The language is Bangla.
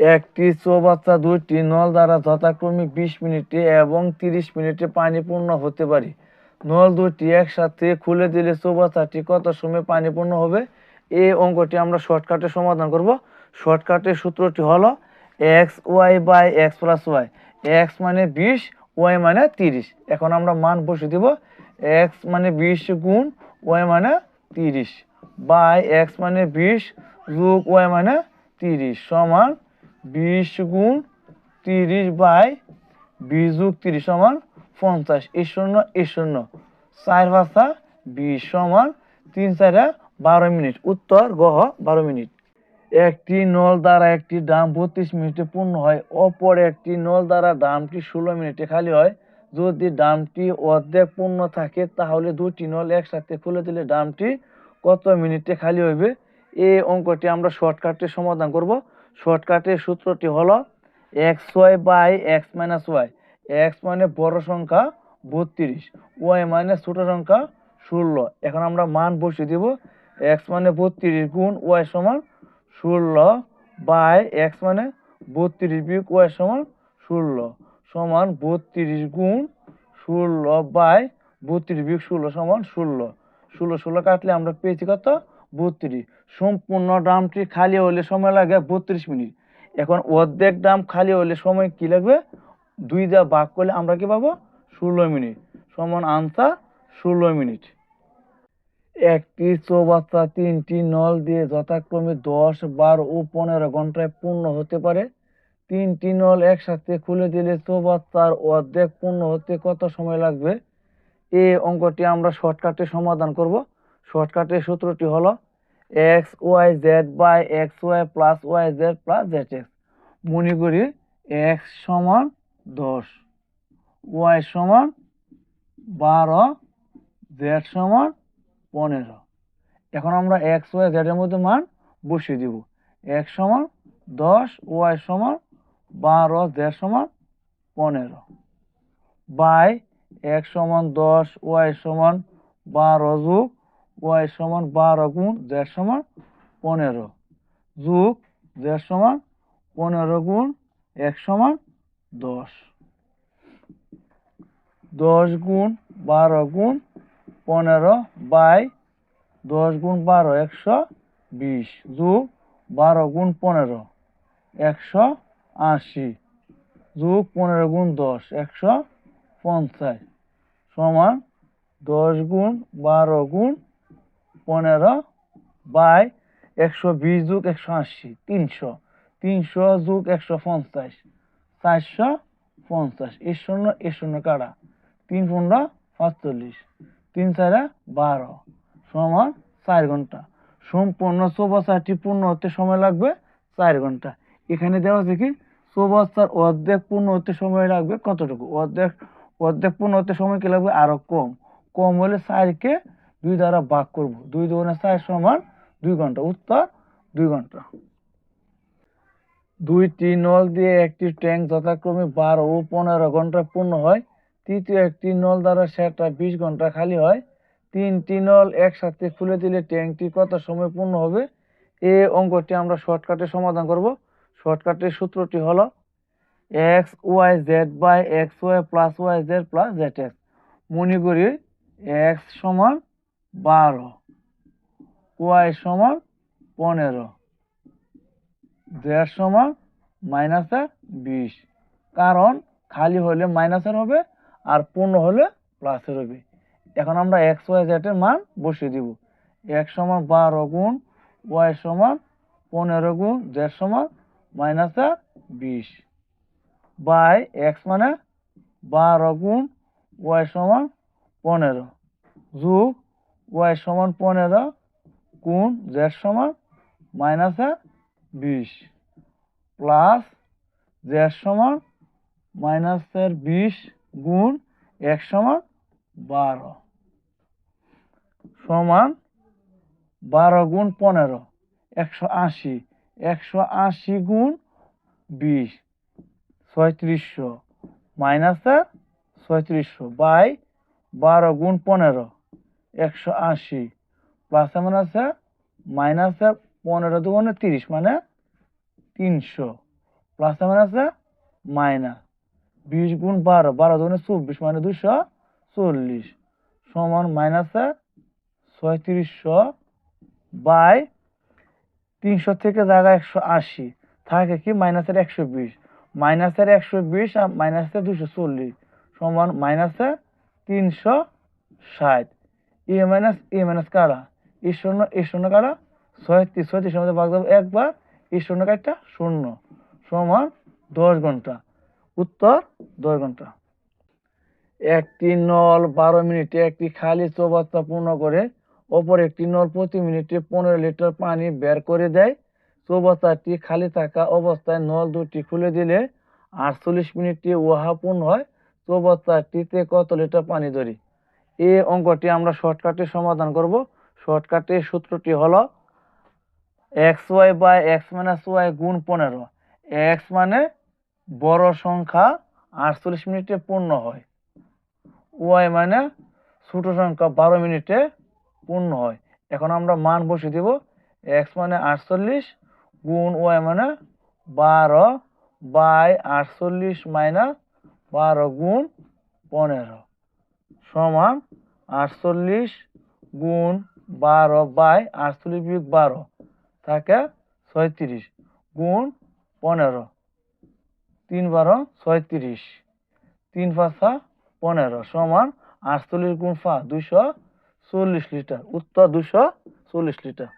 একটি চৌবাচ্চা, দুইটি নল দ্বারা যথাক্রমে বিশ মিনিটে এবং তিরিশ মিনিটে পানি পূর্ণ হতে পারে। নল দুটি একসাথে খুলে দিলে চৌবাচ্চাটি কত সময় পানি পূর্ণ হবে? এই অঙ্কটি আমরা শর্টকাটে সমাধান করব। শর্টকাটের সূত্রটি হলো x y by x plus y. X মানে বিশ, ওয়াই মানে তিরিশ। এখন আমরা মান বসে দিব। এক্স মানে বিশ গুণ ওয়াই মানে তিরিশ। বাই এক্স মানে বিশ যোগ ওয়াই মানে তিরিশ সমান বিশ গুণ তিরিশ বাই বিশ যোগ তিরিশ সমান পঞ্চাশ এই শূন্য এই শূন্য। চার ভাষা বিশ সমান তিন চারা বারো মিনিট। উত্তর গহ বারো মিনিট। একটি নল দ্বারা একটি ডাম বত্রিশ মিনিটে পূর্ণ হয়, অপর একটি নল দ্বারা ডামটি ষোলো মিনিটে খালি হয়। যদি ডামটি অর্ধেক পূর্ণ থাকে, তাহলে দুটি নল একসাথে খুলে দিলে ডামটি কত মিনিটে খালি হইবে? এই অঙ্কটি আমরা শর্টকাটে সমাধান করব। শর্টকাটের সূত্রটি হলো x y by x minus y. X মানে বড় সংখ্যা বত্রিশ, ওয়াই মানে ছোট সংখ্যা ষোলো। এখন আমরা মান বসিয়ে দিব, এক্স মানে বত্রিশ গুণ ওয়াই সমান ষোলো বাই এক্স মানে বত্রিশ বিয়োগ ওয়াই সমান ষোলো সমান বত্রিশ গুণ ষোলো বাই বত্রিশ বিয়োগ ষোলো সমান ষোলো। ষোলো ষোলো কাটলে আমরা পেয়েছি কত? বত্রিশ। সম্পূর্ণ ড্রামটি খালি হলে সময় লাগে বত্রিশ মিনিট। এখন অর্ধেক ড্রাম খালি হলে সময় কি লাগবে? দুই দা ভাগ করলে আমরা কি পাবো? ষোলো মিনিট। সমান আনসার ষোলো মিনিট। একটি চৌবাচ্চা তিনটি নল দিয়ে যথাক্রমে দশ, বারো ও পনেরো ঘন্টায় পূর্ণ হতে পারে। তিনটি নল একসাথে খুলে দিলে চৌবাচ্চার অর্ধেক পূর্ণ হতে কত সময় লাগবে? এই অঙ্কটি আমরা শর্টকাটে সমাধান করব। শর্টকাটের সূত্রটি হলো x y z by x y plus y z plus z x. মনে করি এক্স সমান দশ, ওয়াই সমান বারো, জেড সমান পনেরো। এখন আমরা এক্স ওয়াই জেডের মধ্যে মান বসিয়ে দিব। এক্স সমান দশ, ওয়াই সমান বারো, জেড সমান পনেরো। বাই এক সমান দশ, ওয়াই সমান বারো যুগ ওয়াই সমান বারো গুণ জেড সমান পনেরো। যুগ জেড সমান পনেরো গুণ এক সমান দশ। দশ গুণ বারো গুণ পনেরো বাই দশ গুণ বারো একশো বিশ। যুগ বারো গুণ পনেরো একশো আশি। যুগ পনেরো গুণ দশ একশো পঞ্চাশ সমান দশ গুণ বারো গুণ পনেরো বাই একশো বিশ যুগ একশো আশি, তিনশো। তিনশো যুগ একশো পঞ্চাশ, চারশো পঞ্চাশ। এর শূন্য এর শূন্য কাটা তিন পনেরো, পাঁচচল্লিশ। তিন চারে বারো সমান চার ঘণ্টা। সম্পূর্ণ চৌবাচ্চাটি পূর্ণ হতে সময় লাগবে চার ঘণ্টা। এখানে দেওয়া আছে কি? চৌবাচ্চার অর্ধেক পূর্ণ হতে সময় লাগবে কতটুকু? অর্ধেক অর্ধেক পূর্ণ হতে সময় কি লাগবে? আরও কম। কম হলে চারকে দুই দ্বারা ভাগ করব। দুই দুগুণে চার সমান দুই ঘণ্টা। উত্তর, দুই ঘণ্টা। দুইটি নল দিয়ে একটি ট্যাঙ্ক যথাক্রমে বারো ও পনেরো ঘণ্টা পূর্ণ হয়। তৃতীয় একটি নল দ্বারা সেটা বিশ ঘণ্টা খালি হয়। তিনটি নল একসাথে খুলে দিলে ট্যাঙ্কটি কত সময় পূর্ণ হবে? এই অঙ্কটি আমরা শর্টকাটে সমাধান করব। শর্টকাটের সূত্রটি হলো x y z by x y plus y z plus z x. মনে করি এক্স সমান বারো। ওয়াই সমান পনেরো। জেড সমান মাইনাসের বিশ। কারণ খালি হলে মাইনাসের হবে আর পূর্ণ হলে প্লাসের হবে। এখন আমরা এক্স, ওয়াই জেডের মান বসিয়ে দিব। এক্স সমান বারো গুণ ওয়াই সমান পনেরো গুণ জেড সমান মাইনাসের বিশ। বাই এক্স মানে বারো গুণ ওয়াই সমান পনেরো। যোগ ওয়াই সমান পনেরো গুণ জেড সমান মাইনাসের বিশ প্লাস জেড সমান মাইনাসের বিশ গুণ এক সমান বারো সমান বারো গুণ পনেরো একশো আশি একশো আশি গুণ বিশ, ছয়ত্রিশশো মাইনাসের ছয়ত্রিশশো, বাই বারো গুণ পনেরো। একশো আশি। প্লাস এমন আছে মাইনাসের পনেরো দুগুণে তিরিশ মানে তিনশো। প্লাস এমন আছে, মাইনাস বিশ গুণ বারো বারো দুগুণে চব্বিশ মানে দুশো চল্লিশ। সমান মাইনাসে ছয়ত্রিশশো বাই তিনশো থেকে জায়গা একশো আশি। থাকে কি মাইনাসের একশো বিশ। মাইনাসের একশো বিশ আর মাইনাসের দুশো চল্লিশ। সমান মাইনাসে তিনশো ষাট। এ মাইনাস এ মাইনাস কারা? এই শূন্য এই শূন্য কারা? ছয়ত্রিশ ছয়ত্রিশের মধ্যে ভাগ একবার। এই শূন্য কাঠটা শূন্য। সমান দশ ঘণ্টা। উত্তর, দশ ঘণ্টা। একটি নল বারো মিনিটে একটি খালি চৌবাচ্চা পূর্ণ করে অপর একটি নল প্রতি মিনিটে পনেরো লিটার পানি বের করে দেয়। চৌবাচ্চাটি খালি থাকা অবস্থায় নল দুটি খুলে দিলে আটচল্লিশ মিনিটে উহা পূর্ণ হয়। চৌবাচ্চাটিতে কত লিটার পানি ধরি? এই অঙ্কটি আমরা শর্টকাটে সমাধান করব। শর্টকাটে সূত্রটি হলো x y by x minus y গুণ পনেরো। এক্স মানে বড় সংখ্যা আটচল্লিশ মিনিটে পূর্ণ হয়। ওয়াই মানে ছোট সংখ্যা বারো মিনিটে পূর্ণ হয়। এখন আমরা মান বসিয়ে দেব। এক্স মানে আটচল্লিশ গুণ ওয়াই মানে বারো বাই আটচল্লিশ মাইনাস বারো গুণ পনেরো। সমান আটচল্লিশ গুণ বারো বাই আটচল্লিশ বিয়োগ বারো থাকে ছয়ত্রিশ গুণ পনেরো। তিন বারো ছয়ত্রিশ। তিন পাঁচা পনেরো সমান আটচল্লিশ গুণ পাঁচ দুশো চল্লিশ লিটার। উত্তর দুশো চল্লিশ লিটার।